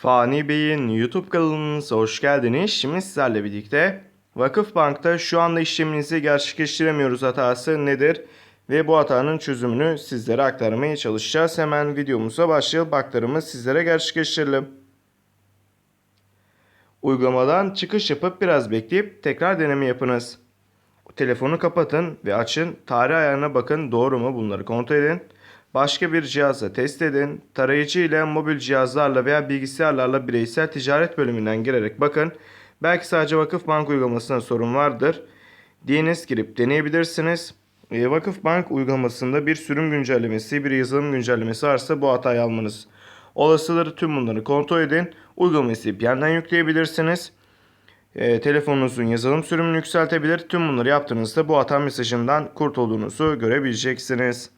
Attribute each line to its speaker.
Speaker 1: Fani Bey'in YouTube kanalınıza hoş geldiniz. Şimdi sizlerle birlikte Vakıfbank'ta şu anda işleminizi gerçekleştiremiyoruz hatası nedir? Ve bu hatanın çözümünü sizlere aktarmaya çalışacağız. Hemen videomuza başlayalım. Aktarımı sizlere gerçekleştirelim. Uygulamadan çıkış yapıp biraz bekleyip tekrar deneme yapınız. Telefonu kapatın ve açın. Tarih ayarına bakın doğru mu bunları kontrol edin. Başka bir cihazla test edin. Tarayıcı ile mobil cihazlarla veya bilgisayarlarla bireysel ticaret bölümünden girerek bakın. Belki sadece Vakıfbank uygulamasında sorun vardır. DNS girip deneyebilirsiniz. E, Vakıfbank uygulamasında bir sürüm güncellemesi, bir yazılım güncellemesi varsa bu hatayı almanız olasıdır. Tüm bunları kontrol edin. Uygulamayı yeniden yükleyebilirsiniz. E, telefonunuzun yazılım sürümünü yükseltebilir. Tüm bunları yaptığınızda bu hata mesajından kurtulduğunuzu görebileceksiniz.